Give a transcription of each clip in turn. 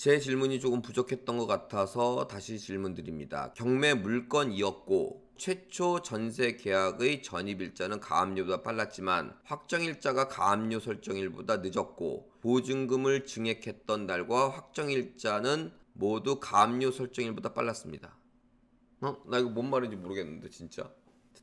제 질문이 조금 부족했던 것 같아서 다시 질문 드립니다. 경매 물건이었고 최초 전세 계약의 전입일자는 가압류보다 빨랐지만 확정일자가 가압류 설정일보다 늦었고 보증금을 증액했던 날과 확정일자는 모두 가압류 설정일보다 빨랐습니다. 어? 나 이거 뭔 말인지 모르겠는데 진짜.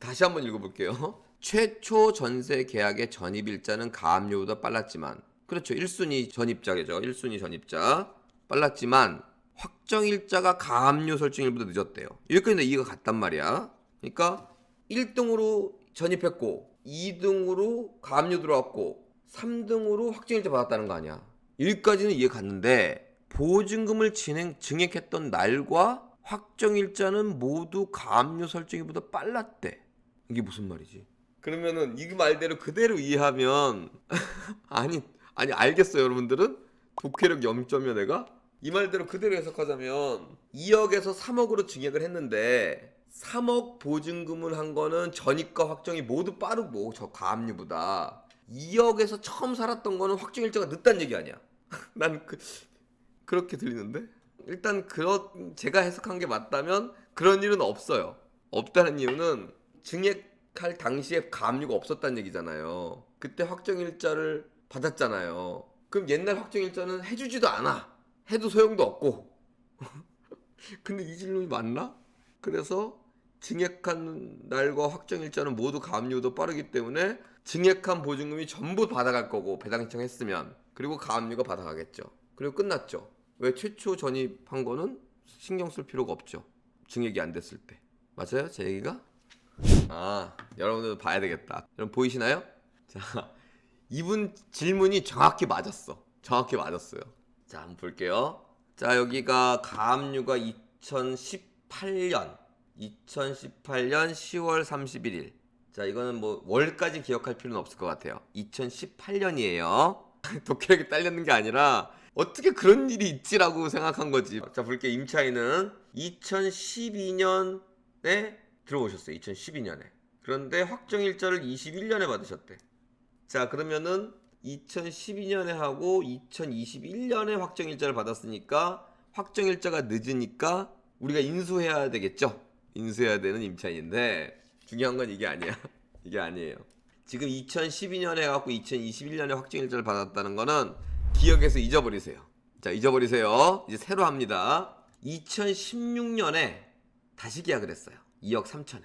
다시 한번 읽어볼게요. 최초 전세 계약의 전입일자는 가압류보다 빨랐지만 그렇죠. 1순위 전입자겠죠. 1순위 전입자 빨랐지만 확정 일자가 가압류 설정 일보다 늦었대요. 여기까지 이해가 갔단 말이야. 그러니까 1등으로 전입했고 2등으로 가압류 들어왔고 3등으로 확정 일자 받았다는 거 아니야. 여기까지는 이해 갔는데 보증금을 진행 증액했던 날과 확정 일자는 모두 가압류 설정일보다 빨랐대. 이게 무슨 말이지? 그러면은 이 말대로 그대로 이해하면 아니 아니 알겠어요 여러분들은 독해력 0점이야 내가 이 말대로 그대로 해석하자면 2억에서 3억으로 증액을 했는데 3억 보증금을 한 거는 전입과 확정이 모두 빠르고 저 가압류보다 2억에서 처음 살았던 거는 확정 일자가 늦다는 얘기 아니야 난 그, 그렇게 들리는데 일단 그런 제가 해석한 게 맞다면 그런 일은 없어요 없다는 이유는 증액할 당시에 가압류가 없었다는 얘기잖아요. 그때 확정일자를 받았잖아요. 그럼 옛날 확정일자는 해주지도 않아. 해도 소용도 없고. 근데 이 질문이 맞나? 그래서 증액한 날과 확정일자는 모두 가압류도 빠르기 때문에 증액한 보증금이 전부 받아갈 거고 배당 신청했으면 그리고 가압류가 받아가겠죠. 그리고 끝났죠. 왜 최초 전입한 거는 신경 쓸 필요가 없죠. 증액이 안 됐을 때. 맞아요? 제 얘기가? 아, 여러분들 봐야 되겠다. 여러분 보이시나요? 자, 이분 질문이 정확히 맞았어. 정확히 맞았어요. 자, 한번 볼게요. 자, 여기가 가압류가 2018년 2018년 10월 31일. 자, 이거는 뭐 월까지 기억할 필요는 없을 것 같아요. 2018년이에요. 독해력이 딸렸는 게 아니라 어떻게 그런 일이 있지라고 생각한 거지. 자, 볼게요. 임차인은 2012년에 들어오셨어요. 2012년에. 그런데 확정 일자를 21년에 받으셨대. 자, 그러면은 2012년에 하고 2021년에 확정 일자를 받았으니까 확정 일자가 늦으니까 우리가 인수해야 되겠죠? 인수해야 되는 임차인인데 중요한 건 이게 아니야. 이게 아니에요. 지금 2012년에 갖고 2021년에 확정 일자를 받았다는 거는 기억에서 잊어버리세요. 자, 잊어버리세요. 이제 새로 합니다. 2016년에 다시 계약을 했어요. 2억 3천에.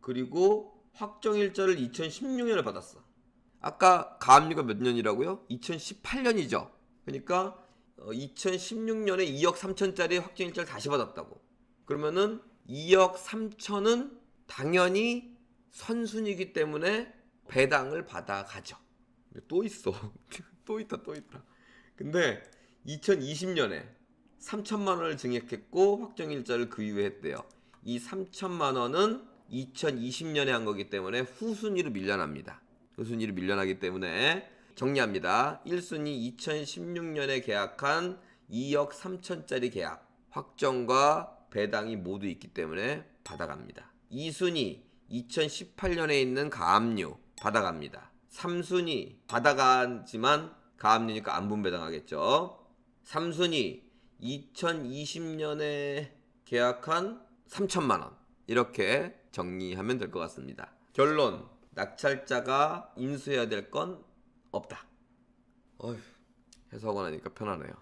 그리고 확정 일자를 2016년에 받았어. 아까 가압류가 몇 년이라고요? 2018년이죠. 그러니까 2016년에 2억 3천짜리 확정일자를 다시 받았다고. 그러면은 2억 3천은 당연히 선순이기 때문에 배당을 받아가죠. 또 있어. 또 있다, 또 있다. 근데 2020년에 3천만 원을 증액했고 확정일자를 그 이후에 했대요. 이 3천만 원은 2020년에 한 거기 때문에 후순위로 밀려납니다. 후순위로 밀려나기 때문에 정리합니다. 1순위 2016년에 계약한 2억 3천짜리 계약 확정과 배당이 모두 있기 때문에 받아갑니다. 2순위 2018년에 있는 가압류 받아갑니다. 3순위 받아가지만 가압류니까 안분 배당하겠죠. 3순위 2020년에 계약한 3천만 원 이렇게 정리하면 될 것 같습니다. 결론 낙찰자가 인수해야 될 건 없다. 어휴 해석원 하니까 편하네요.